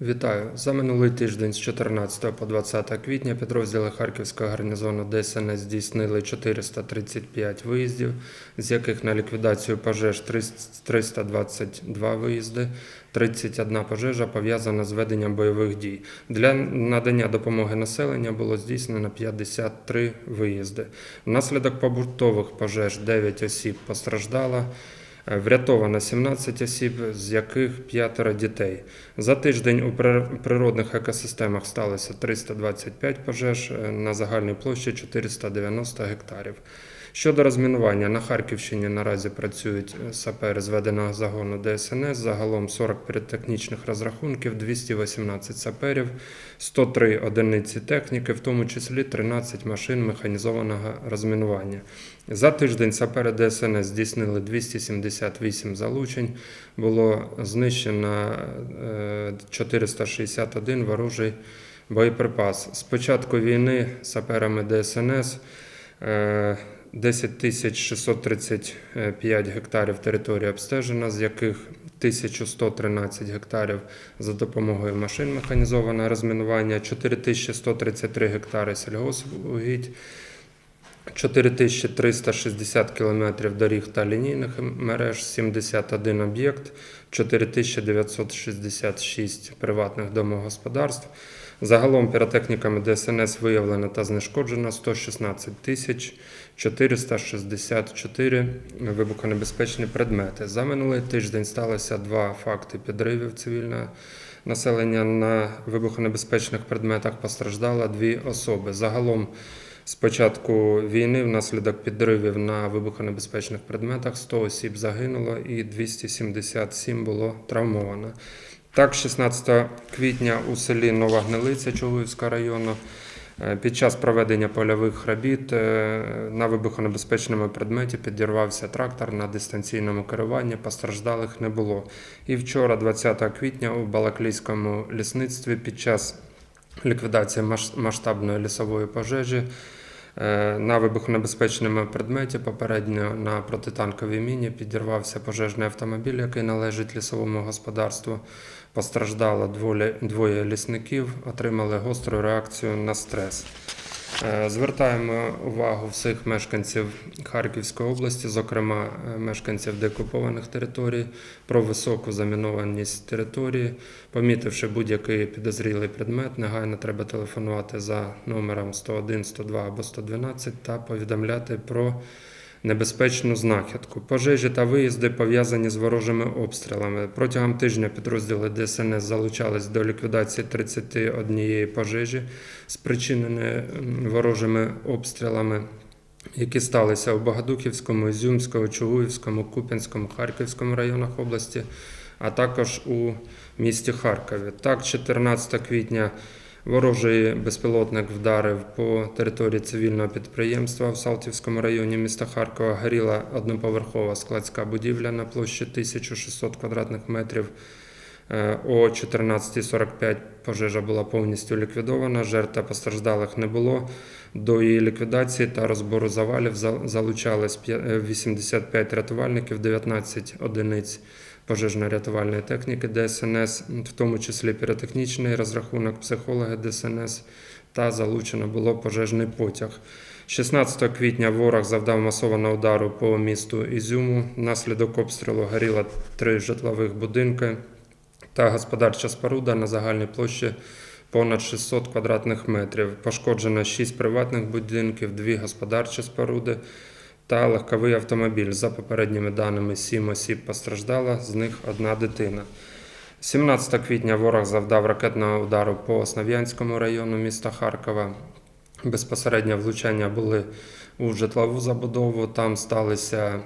Вітаю! За минулий тиждень з 14 по 20 квітня підрозділи Харківського гарнізону ДСНС здійснили 435 виїздів, з яких на ліквідацію пожеж 322 виїзди, 31 пожежа пов'язана з веденням бойових дій. Для надання допомоги населення було здійснено 53 виїзди. Внаслідок побутових пожеж 9 осіб постраждало. Врятовано 17 осіб, з яких п'ятеро дітей. За тиждень у природних екосистемах сталося 325 пожеж е, на загальній площі 490 гектарів. Щодо розмінування, на Харківщині наразі працюють е, сапери зведеного загону ДСНС, загалом 40 піротехнічних розрахунків, 218 саперів, 103 одиниці техніки, в тому числі 13 машин механізованого розмінування. За тиждень сапери ДСНС здійснили 278 залучень, було знищено е, 461 ворожий боєприпас. З початку війни саперами ДСНС е, 10 тисяч 635 гектарів території обстежена, з яких 1113 гектарів за допомогою машин механізованого розмінування, 4133 гектари сільгоспугідь, 4360 кілометрів доріг та лінійних мереж, 71 об'єкт, 4966 приватних домогосподарств. Загалом піротехніками ДСНС виявлено та знешкоджено 116 тисяч 464 вибухонебезпечні предмети. За минулий тиждень сталося два факти підривів цивільного населення на вибухонебезпечних предметах. Постраждало дві особи. Загалом з початку війни внаслідок підривів на вибухонебезпечних предметах 100 осіб загинуло і 277 було травмовано. Так, 16 квітня у селі Нова Гнилиця Чугуївського району е, під час проведення польових робіт е, на вибухонебезпечному предметі підірвався трактор на дистанційному керуванні, постраждалих не було. І вчора, 20 квітня, у Балаклійському лісництві під час ліквідації масштабної лісової пожежі е, на вибухонебезпечному предметі попередньо на протитанковій міні підірвався пожежний автомобіль, який належить лісовому господарству. Постраждало двоє лісників, отримали гостру реакцію на стрес. Е, Звертаємо увагу всіх мешканців Харківської області, зокрема е, мешканців деокупованих територій, про високу замінованість території. Помітивши будь-який підозрілий предмет, негайно треба телефонувати за номером 101, 102 або 112 та повідомляти про небезпечну знахідку. Пожежі та виїзди пов'язані з ворожими обстрілами. Протягом тижня підрозділи ДСНС залучались до ліквідації 31 пожежі, спричиненої ворожими обстрілами. Які сталися у Богодухівському, Ізюмському, Чугуївському, Куп'янському, Харківському районах області, а також у місті Харкові. Так, 14 квітня Ворожий безпілотник вдарив по території цивільного підприємства в Салтівському районі міста Харкова. Горіла одноповерхова складська будівля на площі 1600 квадратних метрів. Е, О 14.45 пожежа була повністю ліквідована. Жертв постраждалих не було. До її ліквідації та розбору завалів залучались п'я- е, 85 рятувальників, 19 одиниць пожежно-рятувальної техніки ДСНС, в тому числі піротехнічний розрахунок, психологи ДСНС та залучено було пожежний потяг. 16 квітня ворог завдав масованого удару по місту Ізюму. Внаслідок обстрілу горіло три житлових будинки та господарча споруда на загальній площі понад 600 квадратних метрів. Пошкоджено 6 приватних будинків, 2 господарчі споруди та легковий автомобіль. За попередніми даними, 7 осіб постраждало, з них одна дитина. 17 квітня ворог завдав ракетного удару по Основ'янському району міста Харкова. Безпосередньо влучання були у житлову забудову. Там сталися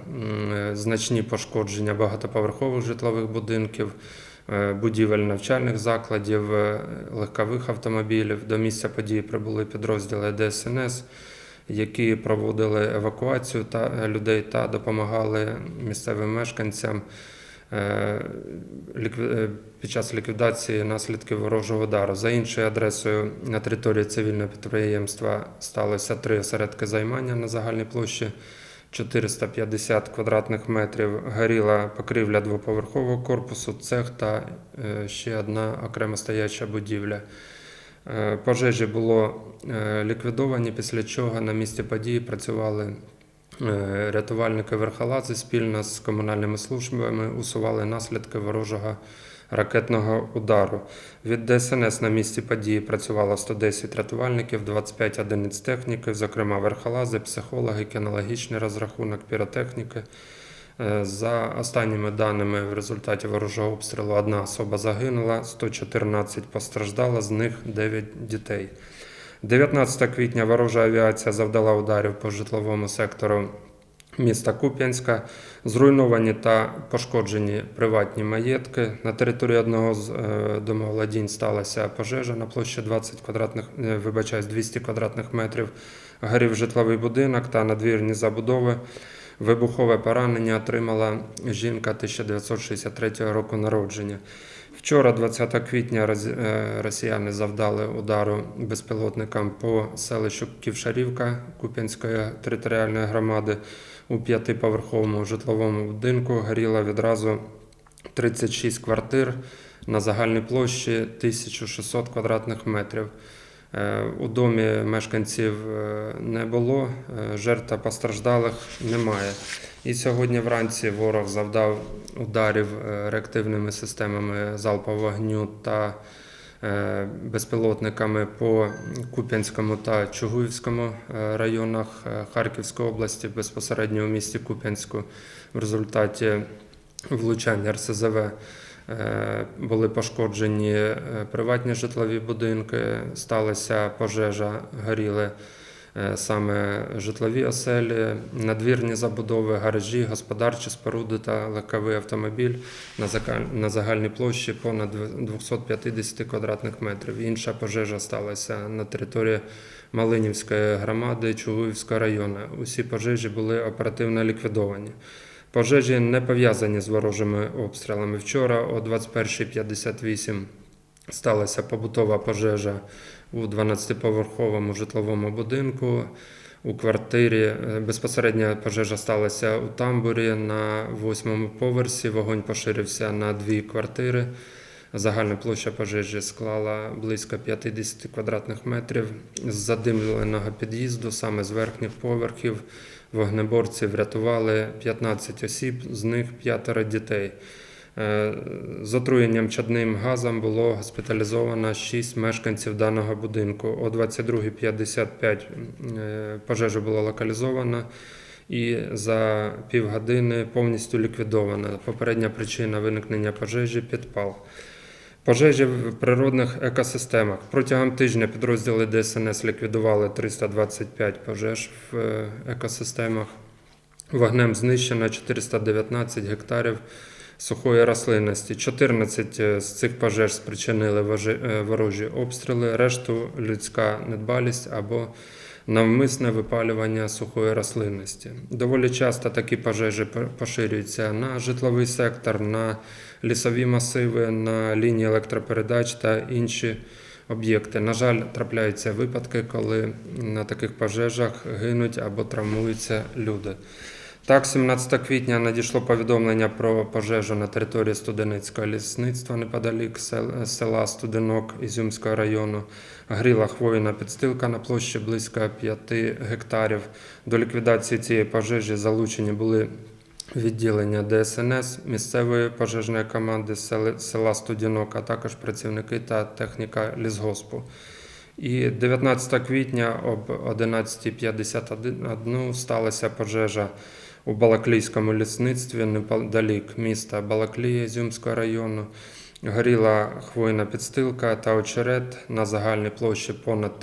значні пошкодження багатоповерхових житлових будинків, е, будівель навчальних закладів, е, легкових автомобілів. До місця події прибули підрозділи ДСНС, які проводили евакуацію та е, людей та допомагали місцевим мешканцям. е, е, Під час ліквідації наслідків ворожого удару за іншою адресою на території цивільного підприємства сталося три осередки займання на загальній площі 450 квадратних метрів. Горіла покрівля двоповерхового корпусу, цех та ще одна окремо стояча будівля. Е, Пожежі було е, ліквідовані, після чого на місці події працювали е, рятувальники верхолази спільно з комунальними службами, усували наслідки ворожого ракетного удару. Від ДСНС на місці події працювало 110 рятувальників, 25 одиниць техніки, зокрема верхолази, психологи, кінологічний розрахунок, піротехніки. Е, За останніми даними, в результаті ворожого обстрілу одна особа загинула, 114 постраждало, з них 9 дітей. 19 квітня ворожа авіація завдала ударів по житловому сектору міста Куп'янська. Зруйновані та пошкоджені приватні маєтки. На території одного з е, домоволодінь сталася пожежа на площі 20 квадратних, е, вибачаюсь, 200 квадратних метрів. Горів житловий будинок та надвірні забудови. Вибухове поранення отримала жінка 1963 року народження. Вчора, 20 квітня, е, росіяни завдали удару безпілотникам по селищу Ківшарівка Куп'янської територіальної громади. У п'ятиповерховому житловому будинку горіло відразу 36 квартир на загальній площі 1600 квадратних метрів. Е, У домі мешканців е, не було, е, жертв та постраждалих немає. І сьогодні вранці ворог завдав ударів реактивними системами залпового вогню та безпілотниками по Куп'янському та Чугуївському районах Харківської області, безпосередньо у місті Куп'янську. В результаті влучання РСЗВ були пошкоджені е, приватні житлові будинки, сталася пожежа, горіли е, саме житлові оселі, надвірні забудови, гаражі, господарчі споруди та легковий автомобіль на загальній площі понад 250 квадратних метрів. Інша пожежа сталася на території Малинівської громади Чугуївського району. Усі пожежі були оперативно ліквідовані. Пожежі не пов'язані з ворожими обстрілами. Вчора о 21.58 сталася побутова пожежа у 12-поверховому житловому будинку. У квартирі е, безпосередня пожежа сталася у тамбурі на восьмому поверсі. Вогонь поширився на дві квартири. Загальна площа пожежі склала близько 50 квадратних метрів. З задимленого під'їзду, саме з верхніх поверхів, вогнеборці врятували 15 осіб, з них п'ятеро дітей. Е, З отруєнням чадним газом було госпіталізовано 6 мешканців даного будинку. О 22.55 е, пожежа була локалізована і за півгодини повністю ліквідована. Попередня причина виникнення пожежі підпал. Пожежі в природних екосистемах. Протягом тижня підрозділи ДСНС ліквідували 325 пожеж в е, екосистемах. Вогнем знищено 419 гектарів сухої рослинності. 14 з цих пожеж спричинили е, ворожі обстріли, решту людська недбалість або навмисне випалювання сухої рослинності. Доволі часто такі пожежі поширюються на житловий сектор, на лісові масиви, на лінії електропередач та інші об'єкти. На жаль, трапляються випадки, коли на таких пожежах гинуть або травмуються люди. Так, 17 квітня надійшло повідомлення про пожежу на території Студеницького лісництва неподалік сел- села Студенок Ізюмського району. Гріла хвойна підстилка на площі близько 5 гектарів. До ліквідації цієї пожежі залучені були відділення ДСНС, місцевої пожежної команди села Студінок, а також працівники та техніка лісгоспу. І 19 квітня об 11.51 сталася пожежа у Балаклійському лісництві неподалік міста Балаклія Ізюмського району. Горіла хвойна підстилка та очерет на загальній площі понад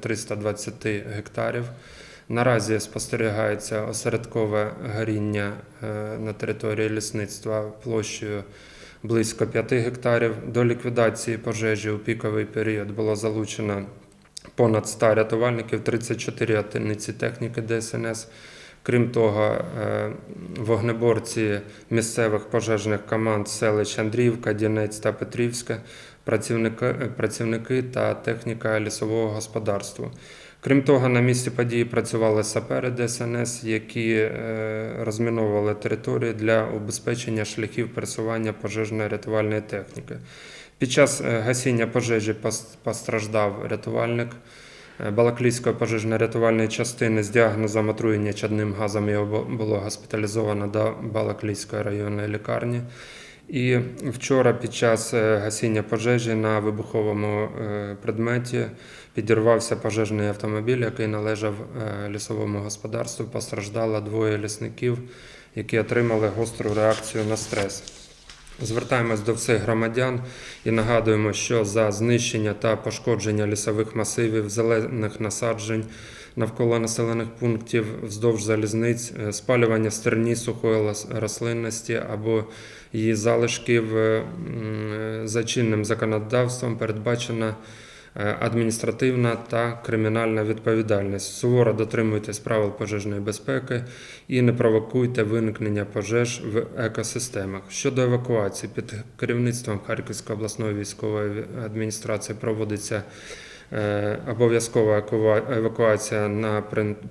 320 гектарів. Наразі спостерігається осередкове горіння е, на території лісництва площею близько 5 гектарів. До ліквідації пожежі у піковий період було залучено понад 100 рятувальників, 34 одиниці техніки ДСНС. Крім того, е, вогнеборці місцевих пожежних команд селищ Андріївка, Дінець та Петрівське працівники, працівники та техніка лісового господарства. Крім того, на місці події працювали сапери ДСНС, які е, розміновували території для убезпечення шляхів пересування пожежно-рятувальної техніки. Під час е, гасіння пожежі пос- постраждав рятувальник Балаклійської пожежно-рятувальної частини з діагнозом отруєння чадним газом його було госпіталізовано до Балаклійської районної лікарні. І вчора під час е, гасіння пожежі на вибуховому е, предметі підірвався пожежний автомобіль, який належав е, лісовому господарству. Постраждало двоє лісників, які отримали гостру реакцію на стрес. Звертаємось до всіх громадян і нагадуємо, що за знищення та пошкодження лісових масивів, зелених насаджень навколо населених пунктів вздовж залізниць, е, спалювання стерні сухої рослинності або її залишків е, е, за чинним законодавством передбачена адміністративна та кримінальна відповідальність. Суворо дотримуйтесь правил пожежної безпеки і не провокуйте виникнення пожеж в екосистемах. Щодо евакуації, під керівництвом Харківської обласної військової адміністрації проводиться е, обов'язкова екува- евакуація на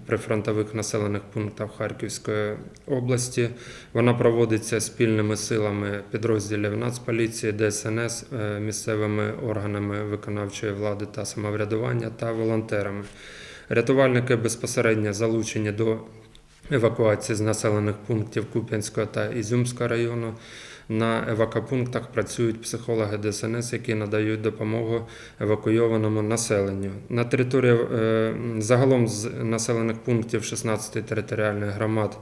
прифронтових населених пунктах Харківської області. Вона проводиться спільними силами підрозділів Нацполіції, ДСНС, е, місцевими органами виконавчої влади та самоврядування та волонтерами. Рятувальники безпосередньо залучені до евакуації з населених пунктів Куп'янського та Ізюмського району. На евакопунктах працюють психологи ДСНС, які надають допомогу евакуйованому населенню. На території е, загалом з населених пунктів 16 територіальних громад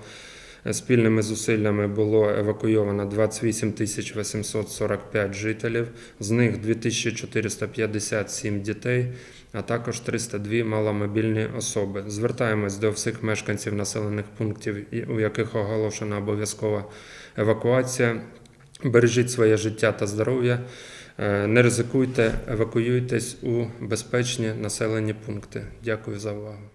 е, спільними зусиллями було евакуйовано 28 тисяч 845 жителів, з них 2457 дітей, а також 302 маломобільні особи. Звертаємось до всіх мешканців населених пунктів, у яких оголошена обов'язкова евакуація. Бережіть своє життя та здоров'я, е, не ризикуйте, евакуюйтесь у безпечні населені пункти. Дякую за увагу.